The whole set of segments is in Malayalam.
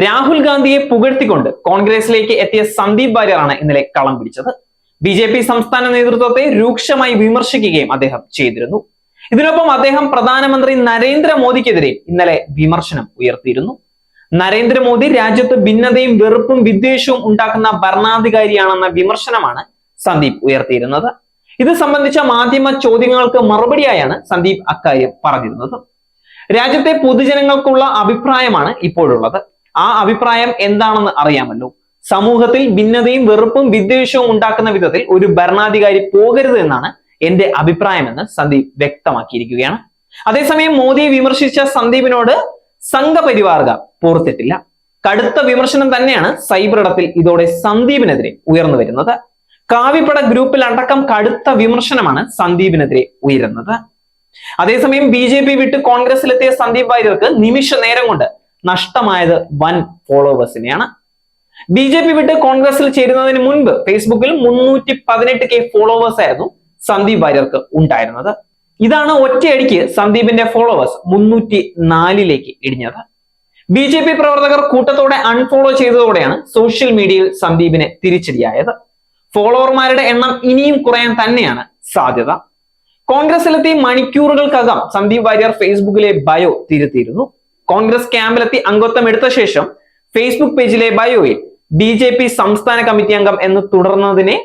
രാഹുൽ ഗാന്ധിയെ പുകഴ്ത്തിക്കൊണ്ട് കോൺഗ്രസിലേക്ക് എത്തിയ സന്ദീപ് വാര്യറാണ് ഇന്നലെ കളം പിടിച്ചത്. ബി ജെ പി സംസ്ഥാന നേതൃത്വത്തെ രൂക്ഷമായി വിമർശിക്കുകയും അദ്ദേഹം ചെയ്തിരുന്നു. ഇതിനൊപ്പം അദ്ദേഹം പ്രധാനമന്ത്രി നരേന്ദ്രമോദിക്കെതിരെ ഇന്നലെ വിമർശനം ഉയർത്തിയിരുന്നു. നരേന്ദ്രമോദി രാജ്യത്ത് ഭിന്നതയും വെറുപ്പും വിദ്വേഷവും ഉണ്ടാക്കുന്ന ഭരണാധികാരിയാണെന്ന വിമർശനമാണ് സന്ദീപ് ഉയർത്തിയിരുന്നത്. ഇത് സംബന്ധിച്ച മാധ്യമ ചോദ്യങ്ങൾക്ക് മറുപടിയായാണ് സന്ദീപ് അക്കാര്യം പറഞ്ഞിരുന്നത്. രാജ്യത്തെ പൊതുജനങ്ങൾക്കുള്ള അഭിപ്രായമാണ് ഇപ്പോഴുള്ളത്. ആ അഭിപ്രായം എന്താണെന്ന് അറിയാമല്ലോ. സമൂഹത്തിൽ ഭിന്നതയും വെറുപ്പും വിദ്വേഷവും ഉണ്ടാക്കുന്ന വിധത്തിൽ ഒരു ഭരണാധികാരി പോകരുത് എന്നാണ് എന്റെ അഭിപ്രായമെന്ന് സന്ദീപ് വ്യക്തമാക്കിയിരിക്കുകയാണ്. അതേസമയം മോദിയെ വിമർശിച്ച സന്ദീപിനോട് സംഘപരിവാർക പോർത്തിട്ടില്ല. കടുത്ത വിമർശനം തന്നെയാണ് സൈബർ ഇടത്തിൽ ഇതോടെ സന്ദീപിനെതിരെ ഉയർന്നു വരുന്നത്. കാവിപ്പട ഗ്രൂപ്പിൽ അടക്കം കടുത്ത വിമർശനമാണ് സന്ദീപിനെതിരെ ഉയരുന്നത്. അതേസമയം ബി ജെ പി വിട്ട് കോൺഗ്രസിലെത്തിയ സന്ദീപ് വാര്യർക്ക് നിമിഷ നേരം കൊണ്ട് നഷ്ടമായത് വൻ ഫോളോവേഴ്സിനെയാണ്. ബി ജെ പി വിട്ട് കോൺഗ്രസിൽ ചേരുന്നതിന് മുൻപ് ഫേസ്ബുക്കിൽ മുന്നൂറ്റി പതിനെട്ട് കെ ഫോളോവേഴ്സ് ആയിരുന്നു സന്ദീപ് വാര്യർക്ക് ഉണ്ടായിരുന്നത്. ഇതാണ് ഒറ്റയടിക്ക് സന്ദീപിന്റെ ഫോളോവേഴ്സ് മുന്നൂറ്റി നാലിലേക്ക് ഇടിഞ്ഞത്. ബി ജെ പി പ്രവർത്തകർ കൂട്ടത്തോടെ അൺഫോളോ ചെയ്തതോടെയാണ് സോഷ്യൽ മീഡിയയിൽ സന്ദീപിന് തിരിച്ചടിയായത്. ഫോളോവർമാരുടെ എണ്ണം ഇനിയും കുറയാൻ തന്നെയാണ് സാധ്യത. കോൺഗ്രസിലെത്തി മണിക്കൂറുകൾക്കകം സന്ദീപ് വാര്യർ ഫേസ്ബുക്കിലെ ബയോ തിരുത്തിയിരുന്നു. കോൺഗ്രസ് ക്യാമ്പിലെത്തി അംഗത്വം എടുത്ത ശേഷം ഫേസ്ബുക്ക് പേജിലെ ബയോയിൽ ബി ജെ പി സംസ്ഥാന കമ്മിറ്റി അംഗം എന്ന് തുടർന്നതിനെ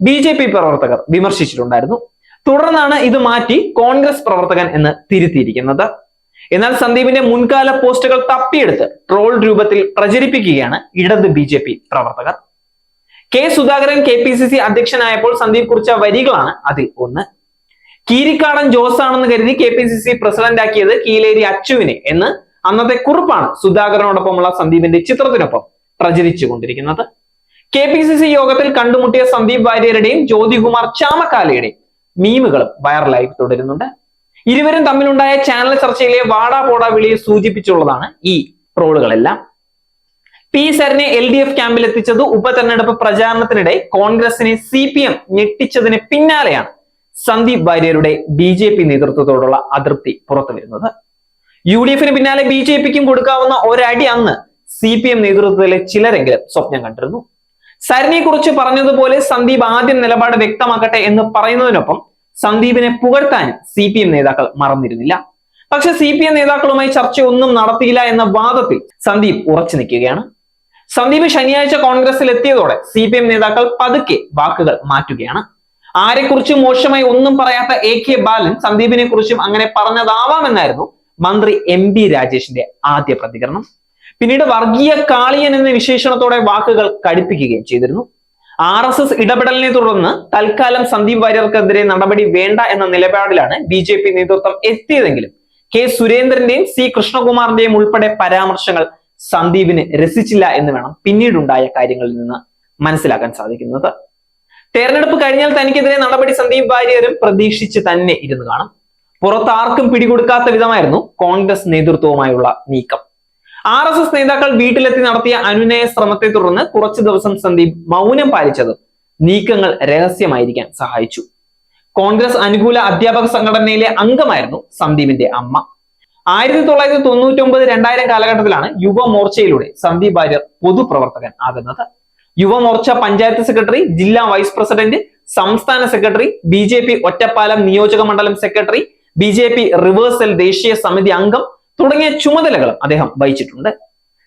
ബി ജെ പി പ്രവർത്തകർ വിമർശിച്ചിട്ടുണ്ടായിരുന്നു. തുടർന്നാണ് ഇത് മാറ്റി കോൺഗ്രസ് പ്രവർത്തകൻ എന്ന് തിരുത്തിയിരിക്കുന്നത്. എന്നാൽ സന്ദീപിന്റെ മുൻകാല പോസ്റ്റുകൾ തപ്പിയെടുത്ത് ട്രോൾ രൂപത്തിൽ പ്രചരിപ്പിക്കുകയാണ് ഇടത് ബി ജെ പി പ്രവർത്തകർ. K Sudhakaran K P C C അധ്യക്ഷനായപ്പോൾ Sandeep കുറിച്ച വരികളാണ് അതിൽ ഒന്ന്. കീരിക്കാടൻ ജോസ് ആണെന്ന് കരുതി K P C C president ആക്കിയത് കീലേരി അച്ചുവിനെ എന്ന് അന്നത്തെ കുറിപ്പാണ് സുധാകരനോടൊപ്പമുള്ള സന്ദീപിന്റെ ചിത്രത്തിനൊപ്പം പ്രചരിച്ചു കൊണ്ടിരിക്കുന്നത്. കെ പി സി സി യോഗത്തിൽ കണ്ടുമുട്ടിയ സന്ദീപ് വാര്യരുടെയും ജ്യോതികുമാർ ചാമക്കാലയുടെയും മീമുകളും വൈറലായി തുടരുന്നുണ്ട്. ഇരുവരും തമ്മിലുണ്ടായ ചാനൽ ചർച്ചയിലെ വാടാ പോടാ വിളിയെ സൂചിപ്പിച്ചുള്ളതാണ് ഈ ട്രോളുകളെല്ലാം പി സരിനെ എൽ ഡി എഫ് ക്യാമ്പിൽ എത്തിച്ചത് ഉപതെരഞ്ഞെടുപ്പ് പ്രചാരണത്തിനിടെ കോൺഗ്രസിനെ സി പി എം ഞെട്ടിച്ചതിന് പിന്നാലെയാണ് സന്ദീപ് വാര്യരുടെ ബി ജെ പി നേതൃത്വത്തോടുള്ള അതൃപ്തി പുറത്തു വരുന്നത് യു ഡി എഫിന് പിന്നാലെ ബി ജെ പിക്കും കൊടുക്കാവുന്ന ഒരടി അന്ന് സി പി എം നേതൃത്വത്തിലെ ചിലരെങ്കിലും സ്വപ്നം കണ്ടിരുന്നു. സരിനെ കുറിച്ച് പറഞ്ഞതുപോലെ സന്ദീപ് ആദ്യം നിലപാട് വ്യക്തമാക്കട്ടെ എന്ന് പറയുന്നതിനൊപ്പം സന്ദീപിനെ പുകഴ്ത്താൻ സി പി എം നേതാക്കൾ മറന്നിരുന്നില്ല. പക്ഷെ സി പി എം നേതാക്കളുമായി ചർച്ച ഒന്നും നടത്തിയില്ല എന്ന വാദത്തിൽ സന്ദീപ് ഉറച്ചു നിൽക്കുകയാണ്. സന്ദീപ് ശനിയാഴ്ച കോൺഗ്രസിൽ എത്തിയതോടെ സി പി എം നേതാക്കൾ പതുക്കെ വാക്കുകൾ മാറ്റുകയാണ്. ആരെക്കുറിച്ചും മോശമായി ഒന്നും പറയാത്ത എ കെ ബാലൻ സന്ദീപിനെ കുറിച്ചും അങ്ങനെ പറഞ്ഞതാവാമെന്നായിരുന്നു മന്ത്രി എം ബി രാജേഷിന്റെ ആദ്യ പ്രതികരണം. പിന്നീട് വർഗീയ കാളിയൻ എന്ന വിശേഷണത്തോടെ വാക്കുകൾ കടുപ്പിക്കുകയും ചെയ്തിരുന്നു. ആർ എസ് എസ് ഇടപെടലിനെ തുടർന്ന് തൽക്കാലം സന്ദീപ് വാര്യർക്കെതിരെ നടപടി വേണ്ട എന്ന നിലപാടിലാണ് ബി ജെ പി നേതൃത്വം എത്തിയതെങ്കിലും കെ സുരേന്ദ്രന്റെയും സി കൃഷ്ണകുമാറിന്റെയും ഉൾപ്പെടെ പരാമർശങ്ങൾ സന്ദീപിന് രസിച്ചില്ല എന്ന് വേണം പിന്നീടുണ്ടായ കാര്യങ്ങളിൽ നിന്ന് മനസ്സിലാക്കാൻ സാധിക്കുന്നത്. തെരഞ്ഞെടുപ്പ് കഴിഞ്ഞാൽ തനിക്കെതിരെ നടപടി സന്ദീപ് വാര്യരും പ്രതീക്ഷിച്ച് തന്നെ ഇരുന്ന് കാണും. പുറത്ത് ആർക്കും പിടികൊടുക്കാത്ത വിധമായിരുന്നു കോൺഗ്രസ് നേതൃത്വവുമായുള്ള നീക്കം. ആർ എസ് എസ് നേതാക്കൾ വീട്ടിലെത്തി നടത്തിയ അനുനയ ശ്രമത്തെ തുടർന്ന് കുറച്ചു ദിവസം സന്ദീപ് മൗനം പാലിച്ചതും നീക്കങ്ങൾ രഹസ്യമായിരിക്കാൻ സഹായിച്ചു. കോൺഗ്രസ് അനുകൂല അധ്യാപക സംഘടനയിലെ അംഗമായിരുന്നു സന്ദീപിന്റെ അമ്മ. ആയിരത്തി തൊള്ളായിരത്തി തൊണ്ണൂറ്റി ഒമ്പത് രണ്ടായിരം കാലഘട്ടത്തിലാണ് യുവമോർച്ചയിലൂടെ സന്ദീപ് വാര്യർ പൊതുപ്രവർത്തകൻ ആകുന്നത്. യുവമോർച്ച പഞ്ചായത്ത് സെക്രട്ടറി ജില്ലാ വൈസ് പ്രസിഡന്റ് സംസ്ഥാന സെക്രട്ടറി ബി ഒറ്റപ്പാലം നിയോജക മണ്ഡലം secretary B J P reversal ദേശീയ സമിതി അംഗം തുടങ്ങിയ ചുമതലകളും അദ്ദേഹം വഹിച്ചിട്ടുണ്ട്.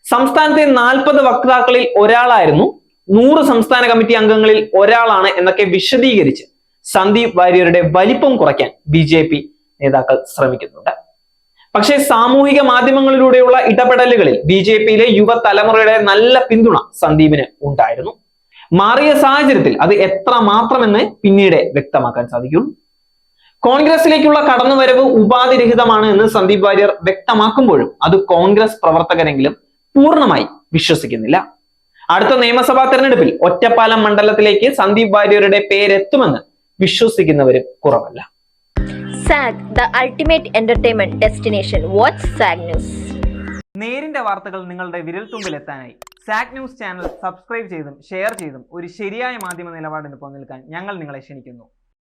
സംസ്ഥാനത്തെ നാൽപ്പത് വക്താക്കളിൽ ഒരാളായിരുന്നു. നൂറ് സംസ്ഥാന കമ്മിറ്റി അംഗങ്ങളിൽ ഒരാളാണ് എന്നൊക്കെ വിശദീകരിച്ച് സന്ദീപ് വാര്യരുടെ വലിപ്പം കുറയ്ക്കാൻ ബി ജെ പി നേതാക്കൾ ശ്രമിക്കുന്നുണ്ട്. പക്ഷേ സാമൂഹിക മാധ്യമങ്ങളിലൂടെയുള്ള ഇടപെടലുകളിൽ ബി ജെ പിയിലെ യുവതലമുറയുടെ നല്ല പിന്തുണ സന്ദീപിന് ഉണ്ടായിരുന്നു. മാറിയ സാഹചര്യത്തിൽ അത് എത്ര മാത്രമെന്ന് പിന്നീട് വ്യക്തമാക്കാൻ സാധിക്കുള്ളൂ കോൺഗ്രസിലേക്കുള്ള കടന്നുവരവ് ഉപാധിരഹിതമാണ് എന്ന് സന്ദീപ് വാര്യർ വ്യക്തമാക്കുമ്പോഴും അത് കോൺഗ്രസ് പ്രവർത്തകരെങ്കിലും പൂർണമായി വിശ്വസിക്കുന്നില്ല. അടുത്ത നിയമസഭാ തെരഞ്ഞെടുപ്പിൽ ഒറ്റപ്പാലം മണ്ഡലത്തിലേക്ക് സന്ദീപ് വാര്യരുടെ പേരെത്തുമെന്ന് വിശ്വസിക്കുന്നവരും കുറവല്ല. Zag the ultimate entertainment destination. Watch Zag news നേരിന്റെ വാർത്തകൾ നിങ്ങളുടെ വിരൽത്തുമ്പിൽ എത്താനായി സാക് ന്യൂസ് ചാനൽ സബ്സ്ക്രൈബ് ചെയ്തും ഷെയർ ചെയ്തും ഒരു ശരിയായ മാധ്യമ നിലപാടിന് നിൽക്കാൻ ഞങ്ങൾ നിങ്ങളെ ക്ഷണിക്കുന്നു.